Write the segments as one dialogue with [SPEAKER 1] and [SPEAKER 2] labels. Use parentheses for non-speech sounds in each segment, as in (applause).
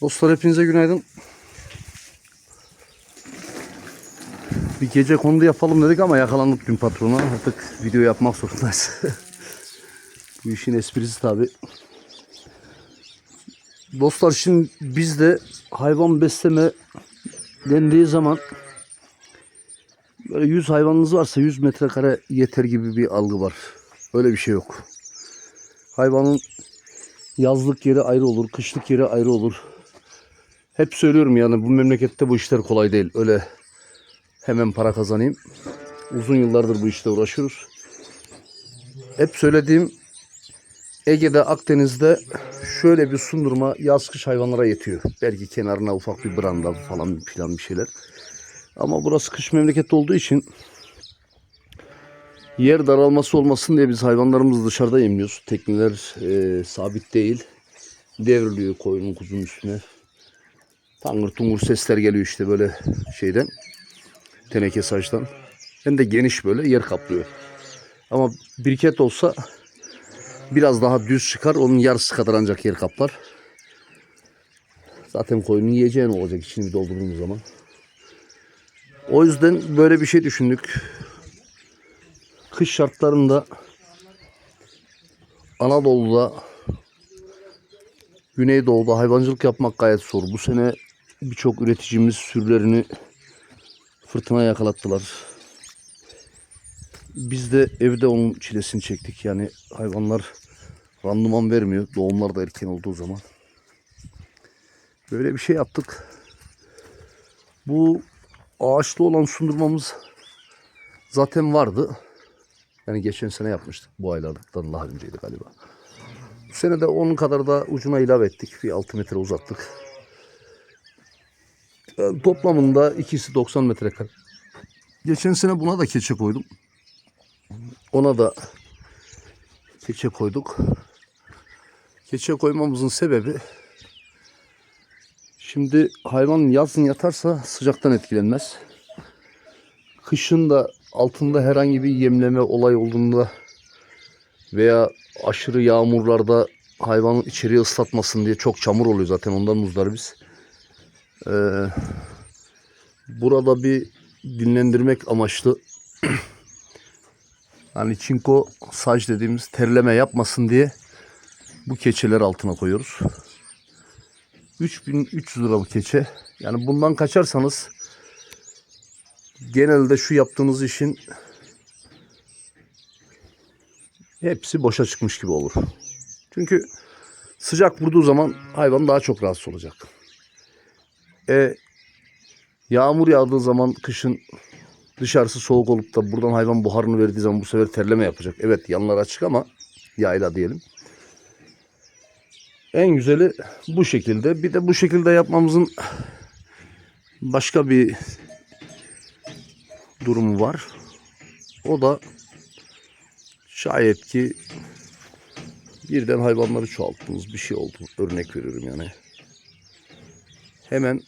[SPEAKER 1] Dostlar hepinize günaydın. Bir gece kondu yapalım dedik ama yakalandık dün patrona. Artık video yapmak zorundayız. (laughs) Bu işin esprisi tabi. Dostlar şimdi bizde hayvan besleme dendiği zaman böyle 100 hayvanınız varsa 100 metrekare yeter gibi bir algı var. Öyle bir şey yok. Hayvanın yazlık yeri ayrı olur, kışlık yeri ayrı olur. Hep söylüyorum yani bu memlekette bu işler kolay değil. Öyle hemen para kazanayım. Uzun yıllardır bu işte uğraşıyoruz. Hep söylediğim Ege'de, Akdeniz'de şöyle bir sundurma yaz kış hayvanlara yetiyor. Belki kenarına ufak bir branda falan filan bir şeyler. Ama burası kış memleketi olduğu için yer daralması olmasın diye biz hayvanlarımızı dışarıda yemliyoruz. Tekneler e, sabit değil. Devriliyor koyunun kuzunun üstüne. Tangır tungur sesler geliyor işte böyle şeyden. Teneke saçtan. Hem de geniş böyle yer kaplıyor. Ama biriket olsa biraz daha düz çıkar. Onun yarısı kadar ancak yer kaplar. Zaten koyunun yiyeceğin olacak içini bir doldurduğumuz zaman. O yüzden böyle bir şey düşündük. Kış şartlarında Anadolu'da Güneydoğu'da hayvancılık yapmak gayet zor. Bu sene birçok üreticimiz sürülerini fırtına yakalattılar. Biz de evde onun çilesini çektik. Yani hayvanlar randıman vermiyor. Doğumlar da erken olduğu zaman. Böyle bir şey yaptık. Bu ağaçlı olan sundurmamız zaten vardı. Yani geçen sene yapmıştık. Bu aylardan daha önceydi galiba. Bu sene de onun kadar da ucuna ilave ettik. Bir 6 metre uzattık. Yani toplamında ikisi 90 metrekare. Geçen sene buna da keçe koydum. Ona da keçe koyduk. Keçe koymamızın sebebi şimdi hayvan yazın yatarsa sıcaktan etkilenmez. Kışın da altında herhangi bir yemleme olay olduğunda veya aşırı yağmurlarda hayvanın içeriye ıslatmasın diye çok çamur oluyor zaten ondan muzdaribiz. Ee, burada bir dinlendirmek amaçlı (clears throat) hani çinko saç dediğimiz terleme yapmasın diye bu keçeleri altına koyuyoruz. 3300 lira bu keçe. Yani bundan kaçarsanız genelde şu yaptığınız işin hepsi boşa çıkmış gibi olur. Çünkü sıcak vurduğu zaman hayvan daha çok rahatsız olacak. E, yağmur yağdığı zaman kışın dışarısı soğuk olup da buradan hayvan buharını verdiği zaman bu sefer terleme yapacak. Evet yanlar açık ama yayla diyelim. En güzeli bu şekilde. Bir de bu şekilde yapmamızın başka bir durumu var. O da şayet ki birden hayvanları çoğalttınız bir şey oldu. Örnek veriyorum yani. Hemen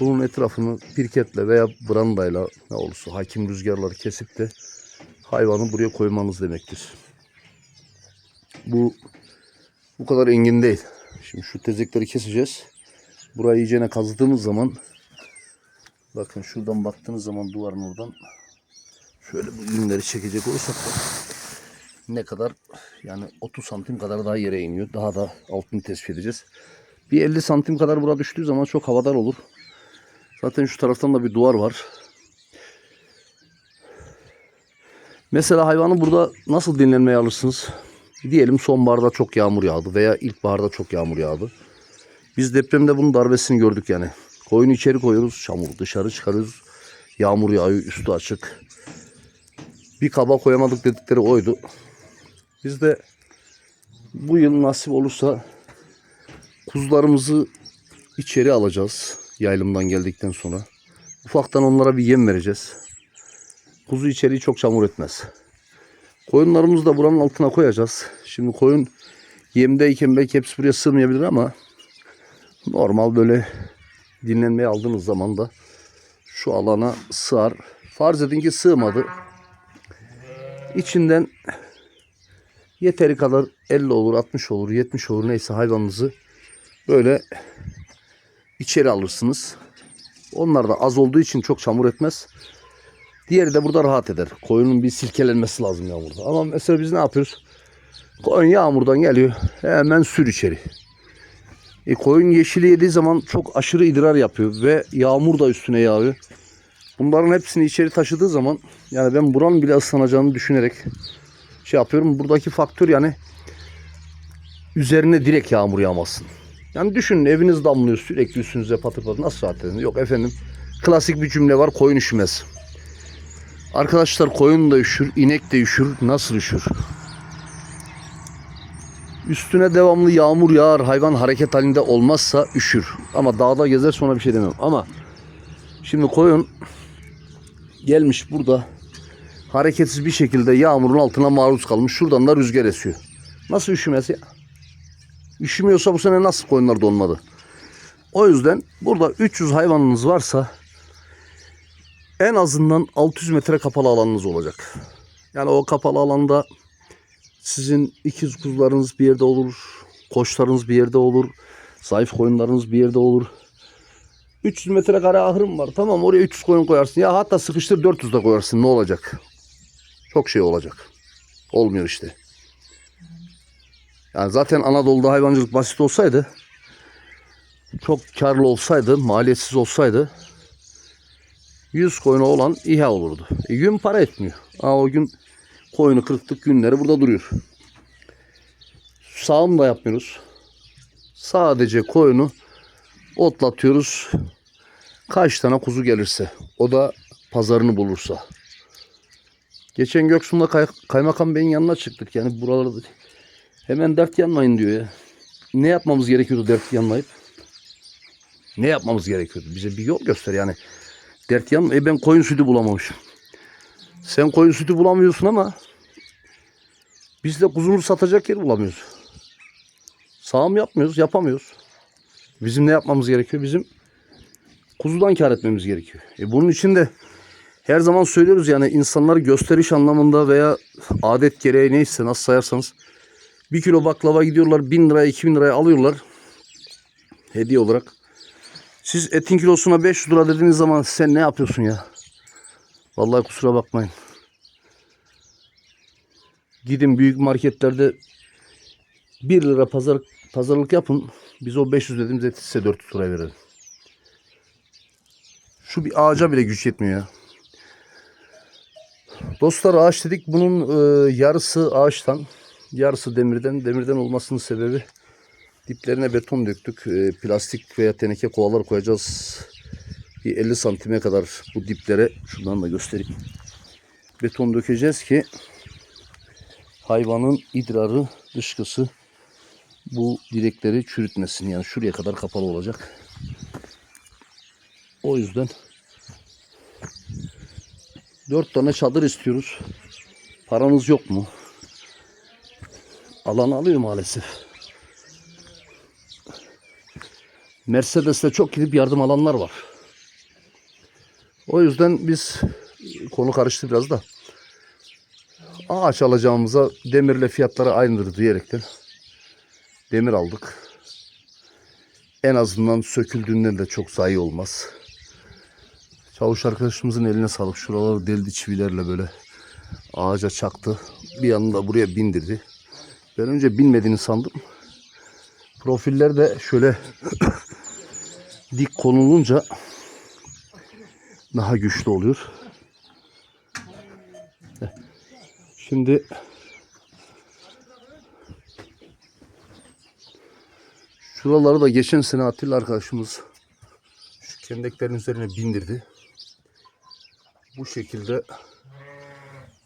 [SPEAKER 1] bunun etrafını pirketle veya brandayla ne olursa hakim rüzgarları kesip de hayvanı buraya koymanız demektir. Bu bu kadar engin değil. Şimdi şu tezekleri keseceğiz. Burayı iyicene kazıdığımız zaman bakın şuradan baktığınız zaman duvarın oradan şöyle bu yünleri çekecek olursak da ne kadar yani 30 santim kadar daha yere iniyor. Daha da altını tespit edeceğiz. Bir 50 santim kadar bura düştüğü zaman çok havadar olur. Zaten şu taraftan da bir duvar var. Mesela hayvanı burada nasıl dinlenmeye alırsınız? Diyelim sonbaharda çok yağmur yağdı veya ilkbaharda çok yağmur yağdı. Biz depremde bunun darbesini gördük yani. Koyunu içeri koyuyoruz, çamur dışarı çıkarıyoruz. Yağmur yağıyor, üstü açık. Bir kaba koyamadık dedikleri oydu. Biz de bu yıl nasip olursa kuzularımızı içeri alacağız yaylımdan geldikten sonra. Ufaktan onlara bir yem vereceğiz. Kuzu içeriği çok çamur etmez. Koyunlarımızı da buranın altına koyacağız. Şimdi koyun yemdeyken belki hepsi buraya sığmayabilir ama normal böyle dinlenmeye aldığınız zaman da şu alana sığar. Farz edin ki sığmadı. İçinden yeteri kadar 50 olur, 60 olur, 70 olur neyse hayvanınızı böyle içeri alırsınız. Onlar da az olduğu için çok çamur etmez. Diğeri de burada rahat eder. Koyunun bir silkelenmesi lazım yağmurda. Ama mesela biz ne yapıyoruz? Koyun yağmurdan geliyor. Hemen sür içeri. E, koyun yeşili yediği zaman çok aşırı idrar yapıyor ve yağmur da üstüne yağıyor. Bunların hepsini içeri taşıdığı zaman yani ben buranın bile ıslanacağını düşünerek şey yapıyorum. Buradaki faktör yani üzerine direkt yağmur yağmasın. Yani düşünün eviniz damlıyor sürekli üstünüze patır patır nasıl rahat edin? Yok efendim klasik bir cümle var koyun üşümez. Arkadaşlar koyun da üşür, inek de üşür. Nasıl üşür? Üstüne devamlı yağmur yağar, hayvan hareket halinde olmazsa üşür. Ama dağda gezer sonra bir şey demem. Ama şimdi koyun gelmiş burada hareketsiz bir şekilde yağmurun altına maruz kalmış. Şuradan da rüzgar esiyor. Nasıl üşümez ya? Üşümüyorsa bu sene nasıl koyunlar donmadı? O yüzden burada 300 hayvanınız varsa en azından 600 metre kapalı alanınız olacak. Yani o kapalı alanda sizin ikiz kuzularınız bir yerde olur, koçlarınız bir yerde olur, zayıf koyunlarınız bir yerde olur. 300 metrekare ahırım var. Tamam oraya 300 koyun koyarsın. Ya hatta sıkıştır 400 de koyarsın. Ne olacak? Çok şey olacak. Olmuyor işte. Yani zaten Anadolu'da hayvancılık basit olsaydı, çok karlı olsaydı, maliyetsiz olsaydı 100 koyunu olan İHA olurdu. E, gün para etmiyor. Aa, o gün koyunu kırptık günleri burada duruyor. Sağım da yapmıyoruz. Sadece koyunu otlatıyoruz. Kaç tane kuzu gelirse. O da pazarını bulursa. Geçen Göksu'nda kay- kaymakam beyin yanına çıktık. Yani buralarda hemen dert yanmayın diyor ya. Ne yapmamız gerekiyordu dert yanmayıp? Ne yapmamız gerekiyordu? Bize bir yol göster yani. Dert yan, e ben koyun sütü bulamamışım. Sen koyun sütü bulamıyorsun ama biz de kuzunu satacak yer bulamıyoruz. Sağım yapmıyoruz, yapamıyoruz. Bizim ne yapmamız gerekiyor? Bizim kuzudan kar etmemiz gerekiyor. E bunun için de her zaman söylüyoruz yani insanları gösteriş anlamında veya adet gereği neyse nasıl sayarsanız bir kilo baklava gidiyorlar bin liraya 2000 liraya alıyorlar hediye olarak. Siz etin kilosuna 500 lira dediğiniz zaman sen ne yapıyorsun ya? Vallahi kusura bakmayın. Gidin büyük marketlerde 1 lira pazar, pazarlık yapın. Biz o 500 dediğimiz eti size 400 liraya verelim. Şu bir ağaca bile güç yetmiyor ya. Dostlar ağaç dedik. Bunun e, yarısı ağaçtan, yarısı demirden. Demirden olmasının sebebi diplerine beton döktük. E, plastik veya teneke kovalar koyacağız. Bir 50 santime kadar bu diplere şuradan da göstereyim. Beton dökeceğiz ki hayvanın idrarı, dışkısı bu direkleri çürütmesin. Yani şuraya kadar kapalı olacak. O yüzden dört tane çadır istiyoruz. Paranız yok mu? Alan alıyor maalesef. Mercedes'te çok gidip yardım alanlar var. O yüzden biz konu karıştı biraz da ağaç alacağımıza demirle fiyatları aynıdır diyerekten demir aldık. En azından söküldüğünden de çok zayi olmaz. Çavuş arkadaşımızın eline sağlık. Şuraları deldi çivilerle böyle ağaca çaktı. Bir yanında buraya bindirdi. Ben önce binmediğini sandım. Profiller de şöyle (coughs) dik konulunca daha güçlü oluyor. Şimdi şuraları da geçen sene Atilla arkadaşımız şu kendeklerin üzerine bindirdi. Bu şekilde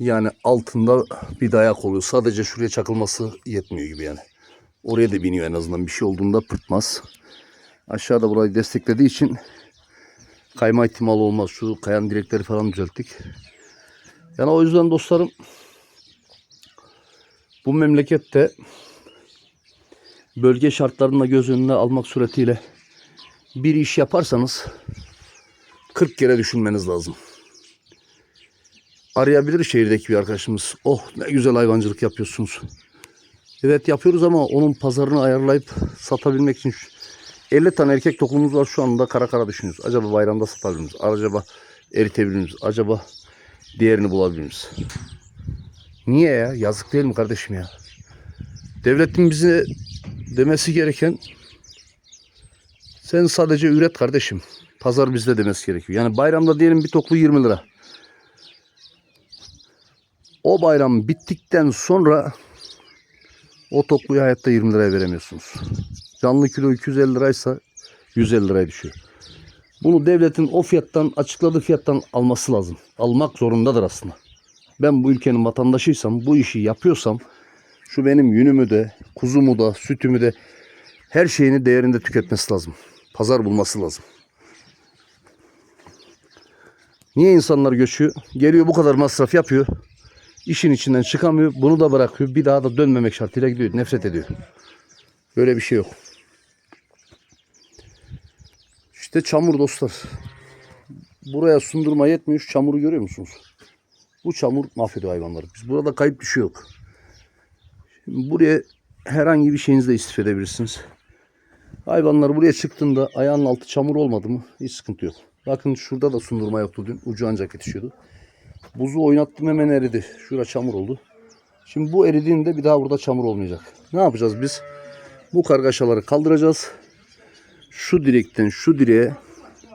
[SPEAKER 1] yani altında bir dayak oluyor. Sadece şuraya çakılması yetmiyor gibi yani. Oraya da biniyor en azından. Bir şey olduğunda pırtmaz. Aşağıda burayı desteklediği için kayma ihtimali olmaz. Şu kayan direkleri falan düzelttik. Yani o yüzden dostlarım bu memlekette bölge şartlarını da göz önüne almak suretiyle bir iş yaparsanız 40 kere düşünmeniz lazım. Arayabilir şehirdeki bir arkadaşımız. Oh ne güzel hayvancılık yapıyorsunuz. Evet yapıyoruz ama onun pazarını ayarlayıp satabilmek için 50 tane erkek tokumumuz var şu anda kara kara düşünüyoruz. Acaba bayramda satabilir miyiz? Acaba eritebilir miyiz? Acaba diğerini bulabilir miyiz? Niye ya? Yazık değil mi kardeşim ya? Devletin bize demesi gereken sen sadece üret kardeşim. Pazar bizde demesi gerekiyor. Yani bayramda diyelim bir toklu 20 lira. O bayram bittikten sonra o tokluyu hayatta 20 liraya veremiyorsunuz. Canlı kilo 250 liraysa 150 liraya düşüyor. Bunu devletin o fiyattan açıkladığı fiyattan alması lazım. Almak zorundadır aslında. Ben bu ülkenin vatandaşıysam, bu işi yapıyorsam şu benim yünümü de, kuzumu da, sütümü de her şeyini değerinde tüketmesi lazım. Pazar bulması lazım. Niye insanlar göçüyor? Geliyor bu kadar masraf yapıyor. İşin içinden çıkamıyor. Bunu da bırakıyor. Bir daha da dönmemek şartıyla gidiyor. Nefret ediyor. Böyle bir şey yok. İşte çamur dostlar. Buraya sundurma yetmiyor. Şu çamuru görüyor musunuz? Bu çamur mahvediyor hayvanları. Biz burada kayıp bir şey yok. Şimdi buraya herhangi bir şeyinizle istifade edebilirsiniz. Hayvanlar buraya çıktığında ayağının altı çamur olmadı mı hiç sıkıntı yok. Bakın şurada da sundurma yoktu dün. Ucu ancak yetişiyordu. Buzu oynattım hemen eridi. Şura çamur oldu. Şimdi bu eridiğinde bir daha burada çamur olmayacak. Ne yapacağız biz? Bu kargaşaları kaldıracağız. Şu direkten şu direğe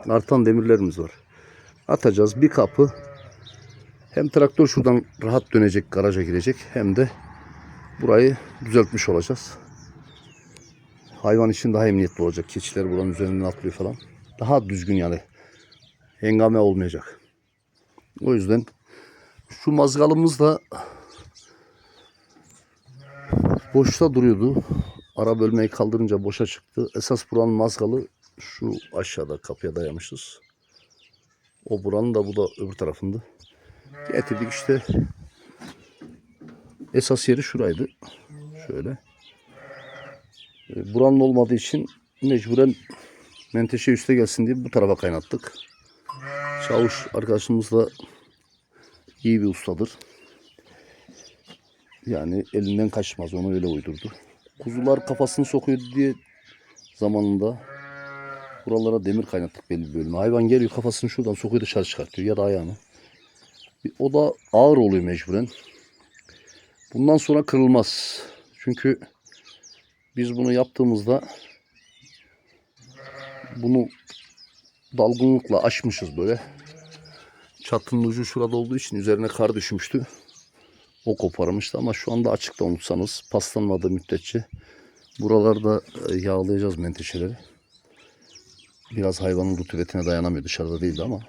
[SPEAKER 1] artan demirlerimiz var. Atacağız bir kapı. Hem traktör şuradan rahat dönecek, garaja girecek hem de burayı düzeltmiş olacağız. Hayvan için daha emniyetli olacak. Keçiler buranın üzerinden atlıyor falan. Daha düzgün yani. Hengame olmayacak. O yüzden şu mazgalımız da boşta duruyordu. Ara bölmeyi kaldırınca boşa çıktı. Esas buranın mazgalı şu aşağıda kapıya dayamışız. O buranın da bu da öbür tarafında. Getirdik işte. Esas yeri şuraydı. Şöyle. E, Buranın olmadığı için mecburen menteşe üste gelsin diye bu tarafa kaynattık. Çavuş arkadaşımız da iyi bir ustadır. Yani elinden kaçmaz onu öyle uydurdu. Kuzular kafasını sokuyor diye zamanında buralara demir kaynattık belli bir bölüme. Hayvan geliyor kafasını şuradan sokuyor dışarı çıkartıyor ya da ayağını. O da ağır oluyor mecburen. Bundan sonra kırılmaz. Çünkü biz bunu yaptığımızda bunu dalgınlıkla açmışız böyle. Çatının ucu şurada olduğu için üzerine kar düşmüştü. O koparmıştı ama şu anda açıkta unutsanız paslanmadığı müddetçe buralarda e, yağlayacağız menteşeleri. Biraz hayvanın rutubetine dayanamıyor dışarıda değildi ama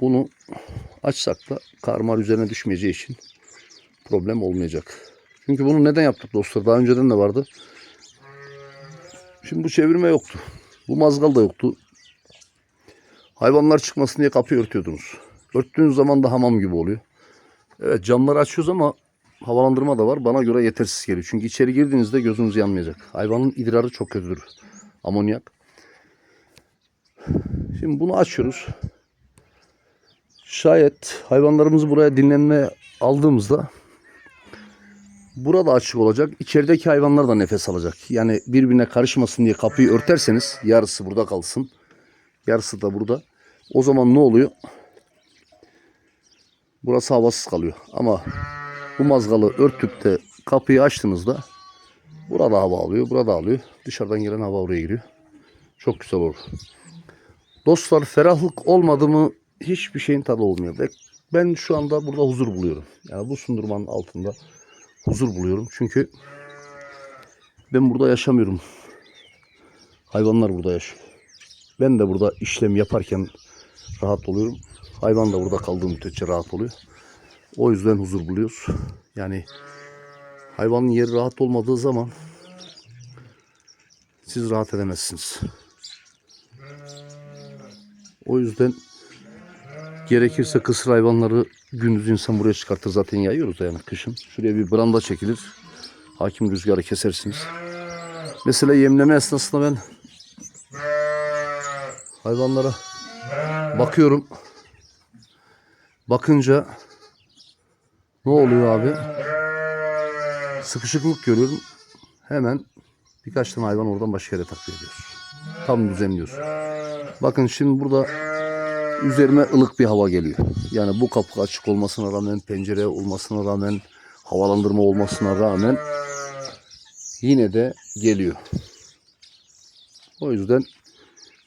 [SPEAKER 1] bunu açsak da karmar üzerine düşmeyeceği için problem olmayacak. Çünkü bunu neden yaptık dostlar? Daha önceden de vardı. Şimdi bu çevirme yoktu. Bu mazgal da yoktu. Hayvanlar çıkmasın diye kapıyı örtüyordunuz. Örttüğünüz zaman da hamam gibi oluyor. Evet camları açıyoruz ama havalandırma da var. Bana göre yetersiz geliyor. Çünkü içeri girdiğinizde gözünüz yanmayacak. Hayvanın idrarı çok kötüdür. Amonyak. Şimdi bunu açıyoruz. Şayet hayvanlarımızı buraya dinlenmeye aldığımızda burada açık olacak. İçerideki hayvanlar da nefes alacak. Yani birbirine karışmasın diye kapıyı örterseniz yarısı burada kalsın. Yarısı da burada. O zaman ne oluyor? Burası havasız kalıyor. Ama bu mazgalı örtüp de kapıyı açtığınızda burada hava alıyor, burada alıyor. Dışarıdan gelen hava oraya giriyor. Çok güzel olur. Dostlar ferahlık olmadı mı hiçbir şeyin tadı olmuyor. Ve Ben şu anda burada huzur buluyorum. Yani bu sundurmanın altında huzur buluyorum. Çünkü ben burada yaşamıyorum. Hayvanlar burada yaşıyor. Ben de burada işlem yaparken rahat oluyorum. Hayvan da burada kaldığı müddetçe rahat oluyor. O yüzden huzur buluyoruz. Yani hayvanın yeri rahat olmadığı zaman siz rahat edemezsiniz. O yüzden gerekirse kısır hayvanları gündüz insan buraya çıkartır. Zaten yayıyoruz da yani kışın. Şuraya bir branda çekilir. Hakim rüzgarı kesersiniz. Mesela yemleme esnasında ben hayvanlara bakıyorum. Bakınca ne oluyor abi? Sıkışıklık görüyorum. Hemen birkaç tane hayvan oradan başka yere takviye ediyoruz. tam düzenliyoruz. Bakın şimdi burada üzerime ılık bir hava geliyor. Yani bu kapı açık olmasına rağmen, pencere olmasına rağmen, havalandırma olmasına rağmen yine de geliyor. O yüzden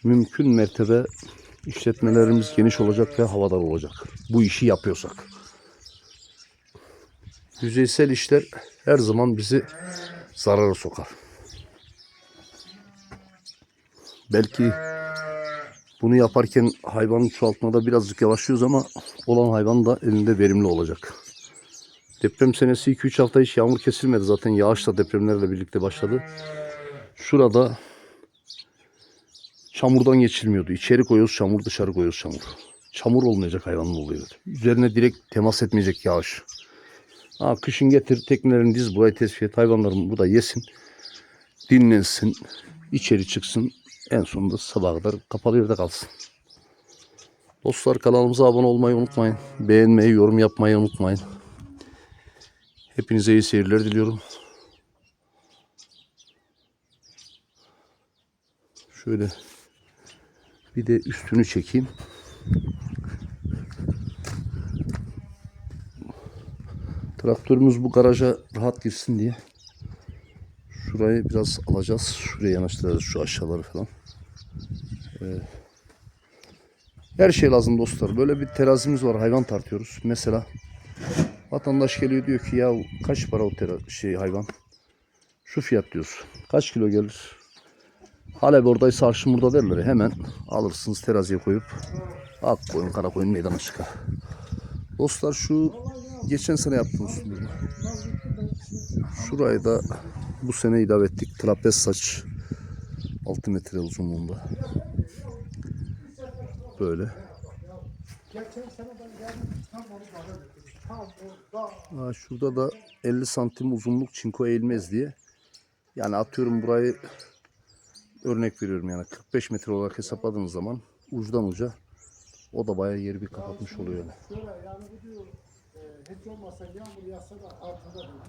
[SPEAKER 1] mümkün mertebe işletmelerimiz geniş olacak ve havadar olacak. Bu işi yapıyorsak. Yüzeysel işler her zaman bizi zarara sokar. Belki bunu yaparken hayvanın çoğaltmada birazcık yavaşlıyoruz ama olan hayvan da elinde verimli olacak. Deprem senesi 2-3 hafta hiç yağmur kesilmedi. Zaten yağışla depremlerle birlikte başladı. Şurada çamurdan geçilmiyordu. İçeri koyuyoruz çamur, dışarı koyuyoruz çamur. Çamur olmayacak hayvanın oluyor. Üzerine direkt temas etmeyecek yağış. Ha, kışın getir teknelerini diz burayı tespit et. Hayvanlarım burada yesin. Dinlensin. içeri çıksın. En sonunda sabaha kadar kapalı yerde kalsın. Dostlar kanalımıza abone olmayı unutmayın. Beğenmeyi, yorum yapmayı unutmayın. Hepinize iyi seyirler diliyorum. Şöyle bir de üstünü çekeyim. Traktörümüz bu garaja rahat girsin diye. Şurayı biraz alacağız. Şuraya yanaştıracağız şu aşağıları falan. Ee, her şey lazım dostlar. Böyle bir terazimiz var. Hayvan tartıyoruz. Mesela vatandaş geliyor diyor ki ya kaç para o tera- şey hayvan? Şu fiyat diyoruz. Kaç kilo gelir? Halep oradaysa arşın burada ya, Hemen alırsınız teraziye koyup ak koyun kara koyun meydana çıkar. Dostlar şu geçen sene yaptığımız. Şurayı da bu sene ilave ettik. Trapez saç 6 metre uzunluğunda. Böyle. Ha, şurada da 50 santim uzunluk çinko eğilmez diye. Yani atıyorum burayı örnek veriyorum yani 45 metre olarak hesapladığınız zaman uçtan uca o da bayağı yeri bir kapatmış oluyor yani.